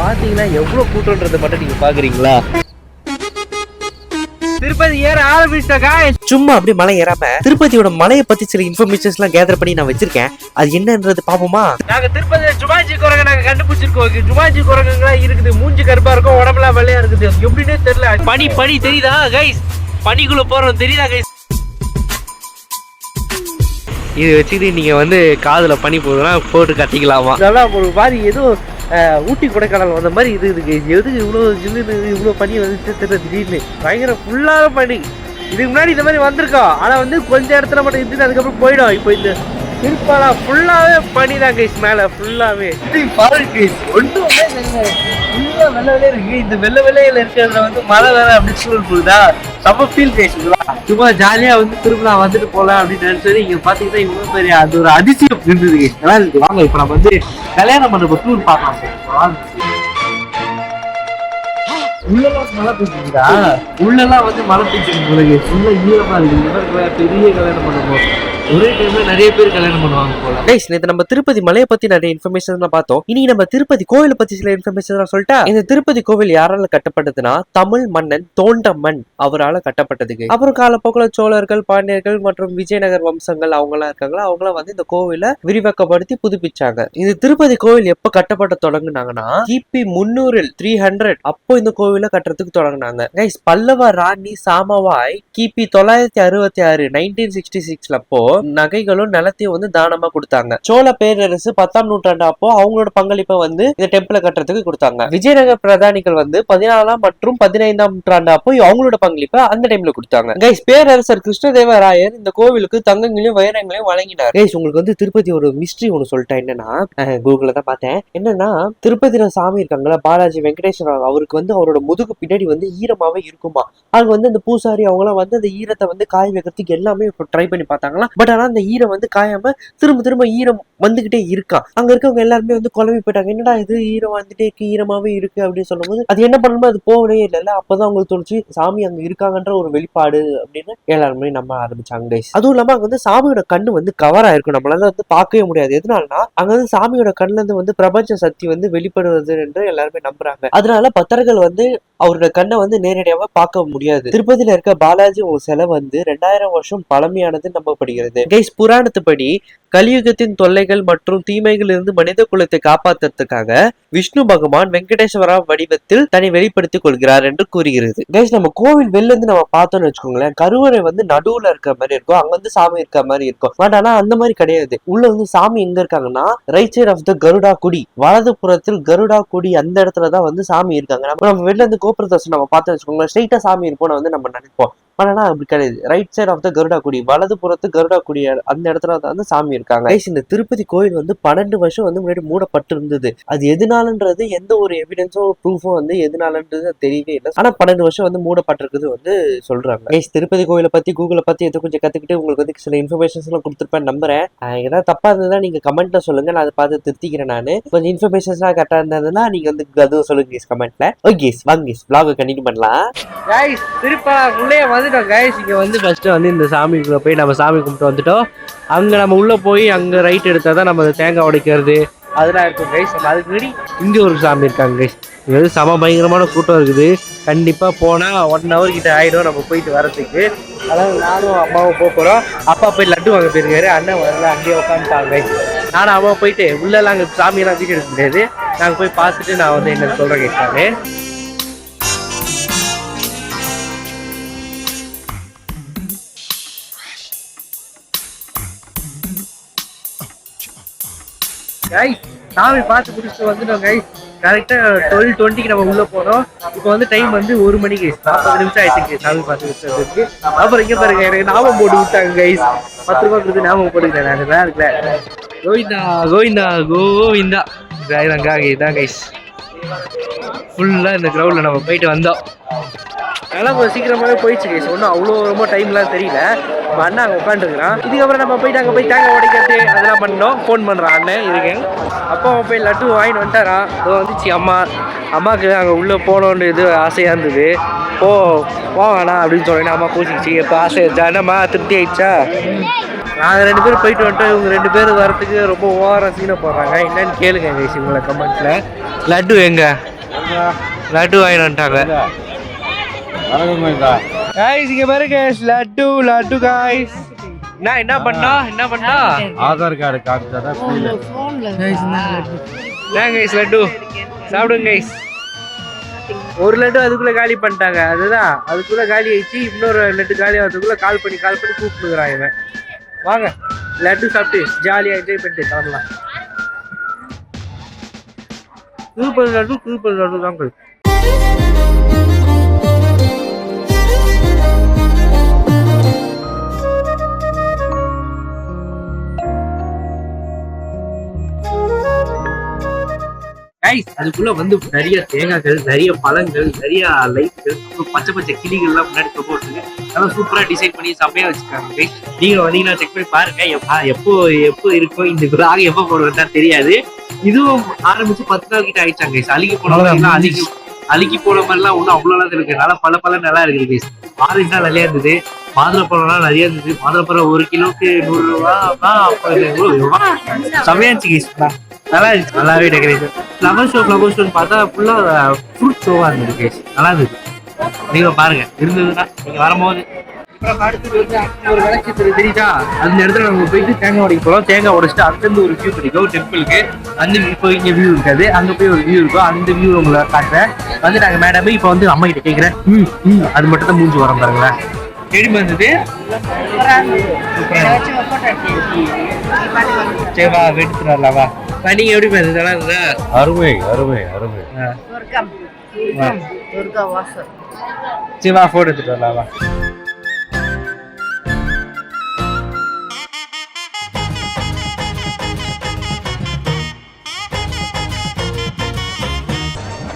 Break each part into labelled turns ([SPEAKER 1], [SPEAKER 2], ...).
[SPEAKER 1] பாத்தீங்கன்னா எவ்வளவு கூட்டம்ன்றதை மட்டும் நீங்க பாக்குறீங்களா? திருப்பதி ஏற ஆரம்பிச்சிட்டா சும்மா அப்படி மலை ஏறாம திருப்பதியோட மலையை பத்தி சில இன்ஃபர்மேஷன்ஸ் எல்லாம் கேதர் பண்ணி நான் வச்சிருக்கேன். அது என்னன்றது பாப்போமா? நாங்க திருப்பதி ஜுமாஜி குரங்க நாங்க கண்டுபிடிச்சிருக்கோம். ஜுமாஜி குரங்குங்களா இருக்குது மூஞ்சி கருப்பா இருக்கும் உடம்புலாம் வெள்ளையா இருக்குது. எப்படின்னே தெரியல. பனி பனி தெரியுதா கைஸ் பனிக்குள்ள போறோம் தெரியுதா கைஸ் இது வச்சுட்டு நீங்க வந்து காதுல பனி போகுதுன்னா போட்டு கட்டிக்கலாமா? நல்லா ஏதோ அஹ், ஊட்டி கொடைக்கானல் வந்த மாதிரி இது இருக்கு எதுக்கு இவ்வளோ ஜில்லுன்னு இவ்வளோ பனி வந்துச்சு தெரியல திடீர்னு. பயங்கர ஃபுல்லான பனி. இதுக்கு முன்னாடி இந்த மாதிரி வந்திருக்கோம் ஆனால் வந்து கொஞ்ச இடத்துல மட்டும் இருந்துட்டு அதுக்கப்புறம் போயிடும். இப்போ இந்த திருப்பாலா ஃபுல்லாகவே பனி தான் கைஸ் மேலே ஃபுல்லாகவே பாரு கைஸ் ஒன்றுமே ஃபுல்லாக வெள்ள வெள்ளையே இருக்கு. இந்த வெள்ள வெள்ளையில இருக்கிறதுல வந்து மழை வேற அப்படி சூழல் போகுதா? செம்ம ஃபீல் கைஸ் சும்மா ஜாலியா வந்து திரும்ப வந்துட்டு போலாம் அப்படின்னு நினைச்சது இங்க பாத்தீங்கன்னா இவ்வளவு பெரிய அது ஒரு அதிசயம் இருந்தது guys. நல்லா இருக்கு வாங்க இப்ப நம்ம வந்து கல்யாணம் மண்டப டூர் பார்க்கலாம் உள்ளெல்லாம் மழை பெஞ்சுக்குதா உள்ளெல்லாம் வந்து மழை பெஞ்சிருக்கு உள்ள ஈரமா இருக்கு பெரிய கல்யாணம் மண்டபம் ஒரே டைம்ல நிறைய பேர் கல்யாணம் பண்ணுவாங்க போல. கைஸ் நேத்து நம்ம திருப்பதி மலையை பத்தி நிறைய இன்ஃபர்மேஷன் பார்த்தோம். இனி நம்ம திருப்பதி கோவிலை பத்தி சில இன்ஃபர்மேஷன் சொல்லிட்டா இந்த திருப்பதி கோவில் யாரால கட்டப்பட்டதுன்னா தமிழ் மன்னன் தோண்டமன் அவரால் கட்டப்பட்டதுக்கு. அப்புறம் காலப்போக்கில் சோழர்கள் பாண்டியர்கள் மற்றும் விஜயநகர் வம்சங்கள் அவங்களாம் எல்லாம் இருக்காங்களா? அவங்க வந்து இந்த கோவிலை விரிவாக்கப்படுத்தி புதுப்பிச்சாங்க. இந்த திருப்பதி கோவில் எப்ப கட்டப்பட்ட தொடங்குனாங்கன்னா கிபி முன்னூறில் த்ரீ ஹண்ட்ரட் அப்போ இந்த கோவிலை கட்டுறதுக்கு தொடங்கினாங்க. கைஸ் பல்லவ ராணி சாமவாய் கிபி தொள்ளாயிரத்தி அறுபத்தி ஆறு நைன்டீன் சிக்ஸ்டி சிக்ஸ்ல அப்போ நகைகளும் நிலத்தையும் வந்து தானமா கொடுத்தாங்க. சோழ பேரரசு பத்தாம் நூற்றாண்டு அப்போ அவங்களோட பங்களிப்பை வந்து இந்த டெம்பிளை கட்டுறதுக்கு கொடுத்தாங்க. விஜயநகர பிரதானிகள் வந்து பதினாலாம் மற்றும் பதினைந்தாம் நூற்றாண்டு அப்போ அவங்களோட பங்களிப்பை அந்த டைம்ல கொடுத்தாங்க. கைஸ் பேரரசர் கிருஷ்ணதேவராயர் இந்த கோவிலுக்கு தங்கங்களையும் வைரங்களையும் வழங்கினார். கைஸ் உங்களுக்கு வந்து திருப்பதி ஒரு மிஸ்ட்ரி ஒன்று சொல்லிட்டேன். என்னன்னா கூகுள்ல தான் பார்த்தேன். என்னன்னா திருப்பதியில சாமி இருக்காங்களா பாலாஜி வெங்கடேஸ்வரர் அவருக்கு வந்து அவரோட முதுகு பின்னாடி வந்து ஈரமாவே இருக்குமா? அங்க வந்து அந்த பூசாரி அவங்களாம் வந்து அந்த ஈரத்தை வந்து காய் வைக்கிறதுக்கு எல்லாமே ட்ரை பண்ணி பார்த்தாங்களா பட் ஆனால் அந்த ஈரம் வந்து காயாம திரும்ப திரும்ப ஈரம் வந்துகிட்டே இருக்கா. அங்க இருக்கவங்க எல்லாருமே வந்து குழம்பி போயிட்டாங்க. என்னடா இது? ஈரம் வந்துட்டே இருக்கு ஈரமாவே இருக்கு அப்படின்னு சொல்லும்போது அது என்ன பண்ணணுமோ அது போகவே இல்லைல்ல. அப்பதான் அவங்களுக்கு தோணுச்சு சாமி அங்க இருக்காங்கன்ற ஒரு வெளிப்பாடு அப்படின்னு எல்லாருமே நம்ம ஆரம்பிச்சாங்க கைஸ் அதுவும் இல்லாம அங்க வந்து சாமியோட கண்ணு வந்து கவர் ஆயிருக்கும். நம்மளால வந்து பார்க்கவே முடியாது. எதனாலனா அங்க வந்து சாமியோட கண்ணுல இருந்து வந்து பிரபஞ்ச சக்தி வந்து வெளிப்படுவது என்று எல்லாருமே நம்புறாங்க. அதனால பக்தர்கள் வந்து அவரோட கண்ணை வந்து நேரடியாக பார்க்க முடியாது. திருப்பதியில இருக்க பாலாஜி ஒரு சிலை வந்து ரெண்டாயிரம் வருஷம் பழமையானது நம்பப்படுகிறது. கைஸ் புராணத்துப்படி கலியுகத்தின் தொல்லைகள் மற்றும் தீமைகளிலிருந்து மனித குலத்தை காப்பாத்துறதுக்காக விஷ்ணு பகவான் வெங்கடேஸ்வரா வடிவத்தில் தன்னை வெளிப்படுத்திக் கொள்கிறார் என்று கூறுகிறது. நம்ம கோவில் வெளில இருந்து நம்ம பார்த்தோம்னு வச்சுக்கோங்களேன் கருவறை வந்து நடுவுல இருக்க மாதிரி இருக்கும் அங்க வந்து சாமி இருக்க மாதிரி இருக்கும். பட் ஆனா அந்த மாதிரி கிடையாது. உள்ள வந்து சாமி எங்க இருக்காங்கன்னா right side of the Garuda குடி. வலது புறத்தில் கருடா குடி அந்த இடத்துல தான் வந்து சாமி இருக்காங்க. நம்ம வெளில இருந்து கோபுரத்தை நம்ம பார்த்தோம் வச்சுக்கோங்களேன் ஸ்ட்ரைட்டா சாமி இருப்போம்னு வந்து நம்ம நினைப்போம். பட் அப்படி கிடையாது. Right side of the Garuda குடி வலது புறத்து கருடா குடி அந்த இடத்துல தான் வந்து சாமி இருக்காங்க. இந்த திருப்பதி கோயில் வந்து பன்னெண்டு வருஷம் வந்து முன்னாடி மூடப்பட்டு இருந்தது அது எதனாலன்றது எந்த ஒரு எவிடன்ஸோ ப்ரூஃபும் வந்து எதுனாலன்றது தெரியவே இல்லை. ஆனா பன்னெண்டு வருஷம் வந்து மூடப்பட்டிருக்குது வந்து சொல்றாங்க. கைஸ் திருப்பதி கோயிலை பத்தி கூகுளை பத்தி எதை கொஞ்சம் கத்துக்கிட்டு உங்களுக்கு வந்து சில இன்ஃபர்மேஷன்ஸ் எல்லாம் கொடுத்துருப்பேன் நம்புறேன். ஏதாவது தப்பா இருந்ததுன்னா நீங்க கமெண்ட்ல சொல்லுங்க. நான் அதை பார்த்து திருத்திக்கிறேன் நான். கொஞ்சம் இன்ஃபர்மேஷன்ஸ்லாம் கரெக்டா இருந்ததுன்னா நீங்க வந்து அதுவும் சொல்லுங்க கேஸ் கமெண்ட்ல ஓகே வாங்க கேஸ் கண்டினியூ பண்ணலாம். திருப்பா உள்ளே வந்துட்டோம் கைஸ் இங்கே வந்து ஃபஸ்ட்டு வந்து இந்த சாமிக்குள்ளே போய் நம்ம சாமி கும்பிட்டு வந்துட்டோம். அங்கே நம்ம உள்ளே போய் அங்கே ரைட் எடுத்தால் தான் நம்ம அந்த தேங்காய் உடைக்கிறது. அதெல்லாம் இருக்கும் கைஸ் நம்ம அதுக்கு முன்னாடி இங்கே ஒரு சாமி இருக்காங்க கைஸ் இங்கே வந்து சம பயங்கரமான கூட்டம் இருக்குது. கண்டிப்பாக போனால் ஒன் ஹவர் கிட்ட ஆகிடும் நம்ம போயிட்டு வரதுக்கு அதாவது நானும் அம்மாவும் போக போகிறோம் அப்பா போய் லட்டு வாங்க போயிருக்காரு. அண்ணன் வரல அங்கேயே உட்காந்துட்டாங்க நானும் அம்மா போயிட்டு உள்ளெல்லாம் அங்கே சாமியெல்லாம் வீடியோ எடுக்க முடியாது. நாங்கள் போய் பார்த்துட்டு நான் வந்து என்ன சொல்கிறேன் கேட்டாங்க கைஸ் சாமி பார்த்து முடிச்சுட்டு வந்துட்டோம் கைஸ் கரெக்டாக டுவெல் டுவெண்ட்டிக்கு நம்ம உள்ளே போகிறோம் இப்போ வந்து டைம் வந்து ஒரு மணிக்கு நாற்பது நிமிஷம் ஆயிடுச்சு சாமி பார்த்து பிடிச்சதுக்கு அப்புறம் இங்கே பாருங்க எனக்கு ஞாபகம் போட்டு விட்டாங்க கைஸ் பத்து ரூபா கொடுத்து ஞாபகம் போட்டுக்கிட்டேன் நான். நல்லா இருக்கல கோவிந்தா கோவிந்தா கோவிந்தா. இதாங்க இதான் கைஸ் ஃபுல்லாக இந்த கிரவுண்டில் நம்ம போயிட்டு வந்தோம். அதெல்லாம் கொஞ்சம் சீக்கிரமாகவே போயிடுச்சு கைஸ். ஒன்றும் அவ்வளோ ரொம்ப டைம்லாம் தெரியல. நம்ம அண்ணா அங்கே உட்காந்துருக்குறான் இதுக்கப்புறம் நம்ம போயிட்டு அங்கே போய் தேங்காய் உடைக்கிறது அதெல்லாம் பண்ணோம். ஃபோன் பண்ணுறான் அண்ணன் இருக்கேன். அப்போ போய் லட்டு வாங்கிட்டு வந்துட்டாரான் இதோ வந்துச்சு அம்மா. அம்மாவுக்கு அங்கே உள்ளே போகணுன்னு இது ஆசையாக இருந்தது. போ போ வேணாம் அப்படின்னு சொன்னேன் அம்மா பூச்சிச்சு இப்போ ஆசை என்னம்மா திருப்தி ஆயிடுச்சா?
[SPEAKER 2] நாங்கள் ரெண்டு பேரும் போயிட்டு வந்துட்டோம் இவங்க ரெண்டு பேரும் வரத்துக்கு ரொம்ப ஓவரா சீனை போடுறாங்க. என்னன்னு கேளுங்க கைஸ் இவங்களை கமெண்ட்ல லட்டு எங்க? லட்டு வாங்கிட்டு வந்துட்டாங்க. கைஸ் இங்க பாருங்க லட்டு லட்டு கைஸ் என்ன என்ன பண்ணா என்ன பண்ணா?
[SPEAKER 3] ஆதார் கார்டு காமிச்சா தான்
[SPEAKER 2] கைஸ் லட்டு? சாப்பிடுங்க கைஸ் ஒரு லட்டு அதுக்குள்ள காலி பண்ணிட்டாங்க. அதுதான். அதுக்குள்ள காலி ஆயிடுச்சு. இன்னொரு லட்டு காலி ஆகிறதுக்குள்ள கால் பண்ணி கால் பண்ணி கூப்பிட்டுக்கிறான் இவன். வாங்க. லட்டு சாப்பிட்டு ஜாலியா என்ஜாய் பண்ணிட்டு கிளம்பலாம். சூப்பர் லட்டு சூப்பர் லட்டு தான் கைஸ் அதுக்குள்ள வந்து நிறைய தேங்காய்கள் நிறைய பழங்கள் நிறைய லைட்கள் பச்சை பச்சை கிளிகள்லாம் முன்னாடி தொங்க விட்டுருக்கு நல்லா சூப்பரா டிசைன் பண்ணி செம்மையா வச்சிருக்காங்க நீங்க வந்தீங்கன்னா செக் பண்ணி பாருங்க எப்ப- எப்போ இருக்கும் இந்த விராக எப்போ போடுறதா தெரியாது. இதுவும் ஆரம்பிச்சு பத்து நாள் கிட்ட ஆயிடுச்சாங்க கைஸ் அழுகி போனவங்க அழுகி அழுகி போன மாதிரிலாம் ஒன்றும் அவ்வளோலாம் இருக்கு நல்லா பல பல நல்லா இருக்குது கைஸ் ஆரஞ்சு தான் நிறைய இருந்தது. மாதுளை பழம்லாம் நிறைய இருந்தது. மாதுளை பழம் ஒரு கிலோக்கு நூறு ரூபா செம்மையா இருந்துச்சு கைஸ் நல்லா இருந்துச்சு. நல்லாவே டெக்கரேஷன் ஃப்ளவர் ஷோ ஃப்ளவர் ஷோன்னு பார்த்தா ஃபுல்லாக ஃப்ரூட் ஷோவாக இருந்தது கேஸ் நல்லா இருந்தது. நீங்கள் பாருங்க. இருந்ததுன்னா நீங்கள் வரும்போது. ஒரு விளக்கு தெரியுதா? அந்த இடத்துல நம்ம போயிட்டு தேங்காய் உடைக்க போகிறோம் தேங்காய் உடைச்சிட்டு அங்கேருந்து ஒரு வியூ கிடைக்கும். டெம்பிளுக்கு அந்த இப்போ இங்கே வியூ இருக்காது. அங்கே போய் ஒரு வியூ இருக்கும். அந்த வியூ உங்களை காட்டுறேன். வந்து நாங்கள் மேடம் இப்போ வந்து அம்மா கிட்ட கேட்குறேன். ம் ம். அது மட்டும் தான் மூஞ்சி வரோம் பாருங்களேன். எப்படி வந்தது. சரி வா எடுத்துட்டு நீங்க எப்படி வந்தது நல்லா இருந்தா
[SPEAKER 3] அருமை அருமை அருமை.
[SPEAKER 4] சொர்க்கம் துர்கா வாசல்.
[SPEAKER 2] சரி வா போட்டோ எடுத்துட்டு வரலாம் வா.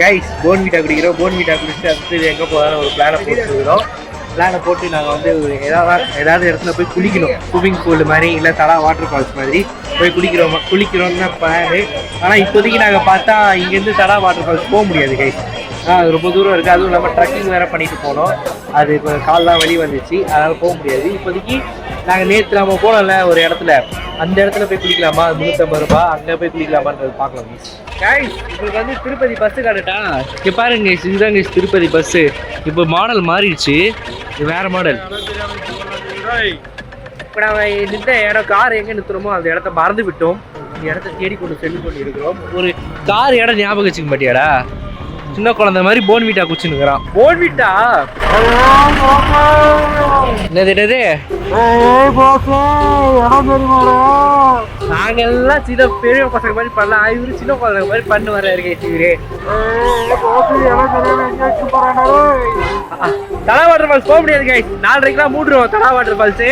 [SPEAKER 2] கைஸ் போன் வீட்டா குடிக்கிறோம். போன் வீட்டா குடிச்சிட்டு அடுத்து எங்கே போகலாம் ஒரு பிளானை போட்டுருக்கிறோம். பிளானை போட்டு நாங்கள் வந்து ஏதாவது ஏதாவது இடத்துல போய் குளிக்கணும். ஸ்விம்மிங் பூல் மாதிரி இல்லை தலா வாட்டர் ஃபால்ஸ் மாதிரி. போய் குளிக்கிறோம் குளிக்கிறோம்னு தான் பிளானு ஆனால் இப்போதைக்கு நாங்கள் பார்த்தா இங்கேருந்து தடா வாட்டர் ஃபால்ஸ் போக முடியாது கைஸ் அது ரொம்ப தூரம் இருக்குது அதுவும் இல்லாமல் ட்ரக்கிங் வேறு பண்ணிட்டு போனோம். அது இப்போ கால்லாம் வழி வந்துச்சு. அதனால் போக முடியாது. இப்போதைக்கு நாங்கள் நேற்று நம்ம போனோம்ல ஒரு இடத்துல. அந்த இடத்துல போய் குளிக்கலாமா? முந்நூற்றம்பது ரூபா அங்கே போய் குளிக்கலாமான்றது பார்க்கலாம் கைஸ் உங்களுக்கு வந்து திருப்பதி பஸ்ஸு காட்டுட்டா? இங்கே பாருங்க இதுதான் கைஸ் திருப்பதி பஸ்ஸு இப்போ மாடல் மாறிடுச்சு. இது வேறு மாடல் இப்போ நாங்கள் நின்ற இடம் கார் எங்கே நிறுத்துறோமோ அந்த இடத்த மறந்து விட்டோம் இந்த இடத்த தேடி கொண்டு சென்று கொண்டு இருக்கிறோம் ஒரு கார் இடம் ஞாபகம் வச்சுக்க மாட்டியாடா? சின்ன குழந்தை மாதிரி போன்விட்டா குச்சினுக்கிறான் போன்விட்டா என்னது என்னது? நாங்க எல்லாம் சின்ன பெரிய பசங்க மாதிரி பண்ணலாம். இவரு சின்ன குழந்தை மாதிரி பண்ணு வர இருக்கே இவரு தலா வாட்டர் ஃபால்ஸ் போக முடியாது கைஸ் நாலரைக்கெல்லாம் மூடுறோம் தலா வாட்டர் ஃபால்ஸு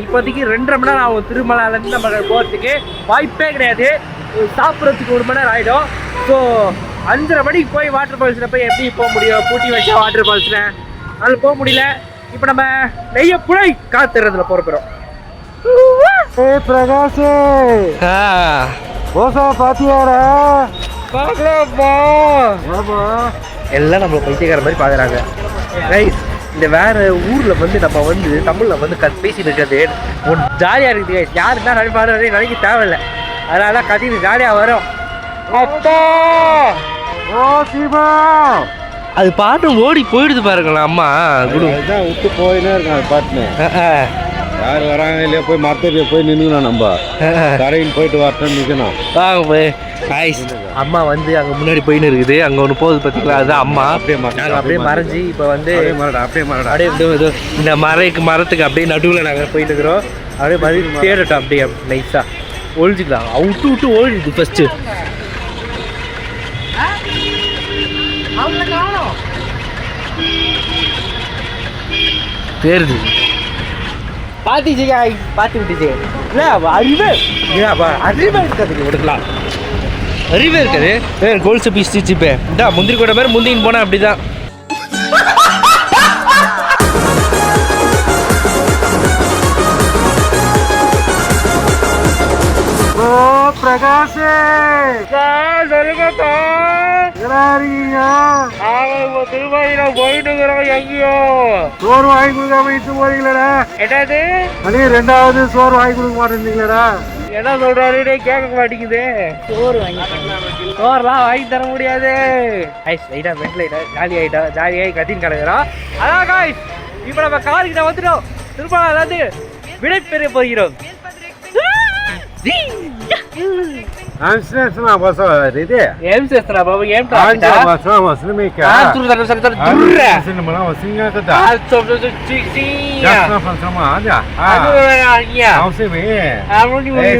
[SPEAKER 2] இப்போதைக்கு ரெண்டரை மணி நேரம் ஆகும் திருமலாலேருந்து நம்ம போகிறதுக்கு வாய்ப்பே கிடையாது. சாப்பிட்றதுக்கு ஒரு மணி நேரம் ஆகிடும் ஸோ அஞ்சரை மணிக்கு போய் வாட்டர் ஃபால்ஸில் போய் எப்படி போக முடியும்? பூட்டி வச்சா வாட்டர் ஃபால்ஸில் அதில் போக முடியல. இப்போ நம்ம நெய்ய புழை காத்துறதுல போகிற போகிறோம்
[SPEAKER 3] பிரகாஷ். ஓசா பாத்தியாரா
[SPEAKER 2] பார்க்கலாமா?
[SPEAKER 3] ஆமா.
[SPEAKER 2] எல்லாம் நம்மள பைத்தியக்கார மாதிரி பார்க்குறாங்க ரைஸ் இந்த வேற ஊர்ல வந்து நம்ம வந்து தமிழ்ல வந்து கத் பேசிட்டு இருக்கிறது ஒரு ஜாலியா இருக்குது guys. யாரு என்ன நினைப்பாரு நினைக்க தேவையில்ல. அதனால கத்திட்டு ஜாலியா வரும். அப்பா
[SPEAKER 3] ஓ
[SPEAKER 2] அது பாட்டு ஓடி போயிடுது பாருங்களேன் அம்மா. குடு.
[SPEAKER 3] இதான் விட்டு போயினே இருக்கான் பாட்டுன்னு.
[SPEAKER 2] அஹ், அஹ்,
[SPEAKER 3] யார் வராங்க இல்லையா போய் மரத்தடியை போய் நின்னுக்கணும் நம்ம. கரையில் போயிட்டு வரட்டும் நிற்கணும்.
[SPEAKER 2] வாங்க போய். Guys, அம்மா வந்து அங்க முன்னாடி போயின்னு இருக்குது. அங்க ஒண்ணு போகுது பாத்தீங்களா? அதுதான் அம்மா.
[SPEAKER 3] அப்படியே மறைச்சு,
[SPEAKER 2] நாங்க அப்படியே மறைஞ்சு இப்போ வந்து
[SPEAKER 3] அப்படியே மரடா அப்படியே
[SPEAKER 2] இதோ இந்த மரைக்கு மரத்துக்கு அப்படியே நடுவில் நாங்கள் போயிட்டு இருக்கிறோம். அப்படியே மதி தேடட்டும் அப்படியே நைஸாக ஒழிஞ்சிக்கலாம் விட்டு விட்டு ஒழிஞ்சுது ஃபஸ்ட்டு தேருது பாத்திச்சு காய் பார்த்து விட்டுச்சு இல்லை அறிவே? ஏன் அறிவே இருக்கிறதுக்கு கொடுக்கலாம் அறிவே இருக்காது. கோல்ஸ் பீஸ் இப்போ. இந்தா முந்திரி கூட மாதிரி முந்தின்னு போனால் அப்படி தான்
[SPEAKER 3] ஓ பிரகாஷ்.
[SPEAKER 2] சொல்லுங்கப்பா
[SPEAKER 3] இருக்கீங்க
[SPEAKER 2] திருவாதிரை போயிட்டு இருக்கிறோம் எங்கேயோ?
[SPEAKER 3] சோறு வாங்கி கொடுக்காம இட்டு போறீங்களடா.
[SPEAKER 2] என்னது?
[SPEAKER 3] அண்ணே ரெண்டாவது சோறு வாங்கி கொடுக்க மாட்டேங்கிறீங்களடா.
[SPEAKER 2] என்ன சொல்றாருன்னே கேட்க மாட்டேங்குது.
[SPEAKER 4] சோறு வாங்கி
[SPEAKER 2] சோறுலாம் வாங்கி தர முடியாது. ஐஸ் லைட்டா மென்ட்ல ஜாலி ஆயிட்டா ஜாலியாகி கத்தின்னு கிடக்குறோம் அதான் காய்ஸ் இப்போ நம்ம கார்கிட்ட வந்துட்டோம். திருப்பதி அதாவது விடை பெற కాన్స్టిట్యూషన్
[SPEAKER 3] ఆఫ్ అసలు ఇది
[SPEAKER 2] ఏం చేస్తున్నావు బాబు ఏం అవసరం అవసరం మీకు అవసరం కదా అవసరమే అవసరమే